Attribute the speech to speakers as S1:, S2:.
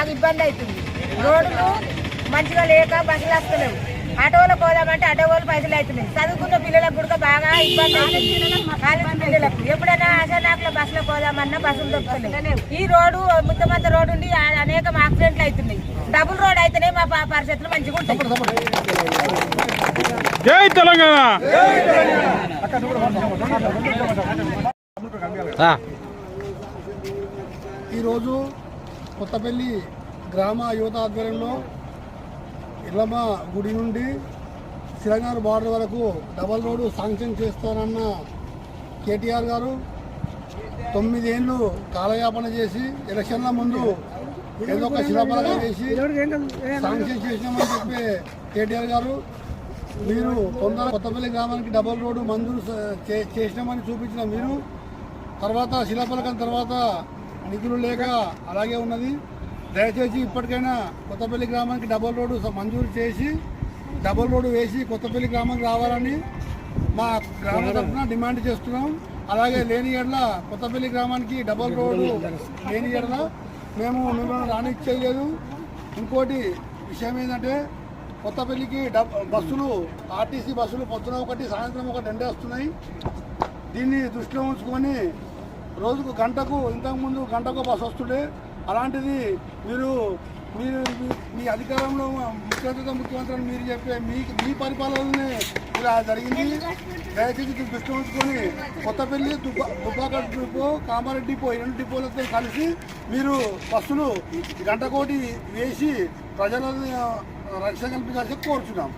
S1: బాగా ఇబ్బంది అవుతుంది. రోడ్లు మంచిగా లేక బస్సులు వస్తలేవు. ఆటోలో పోదామంటే ఆటో వాళ్ళు పైసలు అవుతున్నాయి. చదువుకున్న పిల్లలకు కూడా బాగా ఇబ్బంది కాలేజీ పిల్లలకు ఎప్పుడైనా ఆశానాకుల బస్సులో పోదామన్నా బస్సులు దొరుకుతలేవు. ఈ రోడ్డు ముద్దమంత రోడ్డు ఉండి అనేక యాక్సిడెంట్లు అవుతున్నాయి. డబుల్ రోడ్ అయితేనే మా ప- పరిస్థితులు మంచిగా ఉంటాయి.
S2: జై తెలంగాణ!
S3: ఈరోజు కొత్తపల్లి గ్రామ యువత ఆధ్వర్యంలో ఇళ్ళమ్మ గుడి నుండి సిరంగార్ బార్డర్ వరకు డబల్ రోడ్డు శాంక్షన్ చేస్తానన్న కేటీఆర్ గారు తొమ్మిదేళ్ళు కాలయాపన చేసి ఎలక్షన్ల ముందు ఏదో ఒక శిలాపలకం చేసి శాంక్షన్ చేసినామని చెప్పే కేటీఆర్ గారు మీరు తొందర కొత్తపల్లి గ్రామానికి డబల్ రోడ్డు మంజూరు చేసినామని చూపించిన మీరు తర్వాత శిలాపలకం తర్వాత నిధులు లేక అలాగే ఉన్నది. దయచేసి ఇప్పటికైనా కొత్తపల్లి గ్రామానికి డబుల్ రోడ్డు మంజూరు చేసి డబుల్ రోడ్డు వేసి కొత్తపల్లి గ్రామానికి రావాలని మా గ్రామ తరఫున డిమాండ్ చేస్తున్నాం. అలాగే లేని ఎడల కొత్తపల్లి గ్రామానికి డబుల్ రోడ్డు లేని ఎడల మేము మిమ్మల్ని రానిచ్చేయలేదు ఇంకోటి విషయం ఏంటంటే కొత్తపల్లికి డబ్ బస్సులు ఆర్టీసీ బస్సులు పొద్దున ఒకటి సాయంత్రం ఒకటి రెండే వస్తున్నాయి. దీన్ని దృష్టిలో ఉంచుకొని రోజుకు గంటకు ఇంతకుముందు గంటకు బస్సు వస్తుండే. అలాంటిది మీరు మీరు మీ- అధికారంలో ముఖ్యమంత్రితో ముఖ్యమంత్రులు మీరు చెప్పే మీ మీ పరిపాలననే ఇలా జరిగింది. దయచేసి దృష్టి ఉంచుకొని కొత్తపల్లి దుబ్బా దుబ్బాక డిపో కామారెడ్డి డిపో రెండు డిపోలతో కలిసి మీరు బస్సులు గంటకోటి వేసి ప్రజలను రక్షణ కల్పించాల్సి కోరుచున్నాం.